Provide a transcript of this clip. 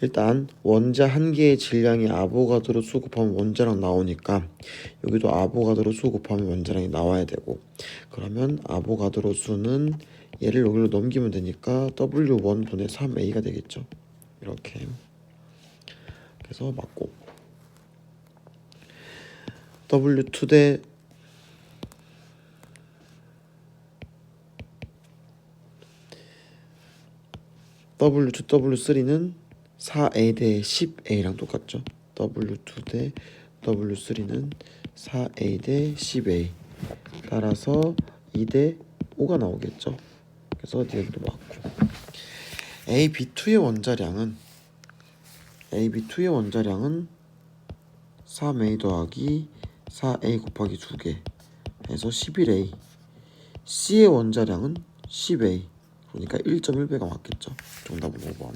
일단 원자 한 개의 질량이 아보가드로 수 곱하면 원자량 나오니까 여기도 아보가드로 수 곱하면 원자량이 나와야 되고 그러면 아보가드로 수는 얘를 여기로 넘기면 되니까 W1 분의 3A가 되겠죠. 이렇게 그래서 맞고 W2 대 W2, W3는 4A 대 10A랑 똑같죠. W2 대 W3는 4A 대 10A. 따라서 2 대 5가 나오겠죠. 그래서 니은도 맞고. AB2의 원자량은 AB2의 원자량은 3A 더하기 4A 곱하기 2개 해서 11A. C의 원자량은 10A. 그러니까 1.1배가 맞겠죠. 정답은 5번.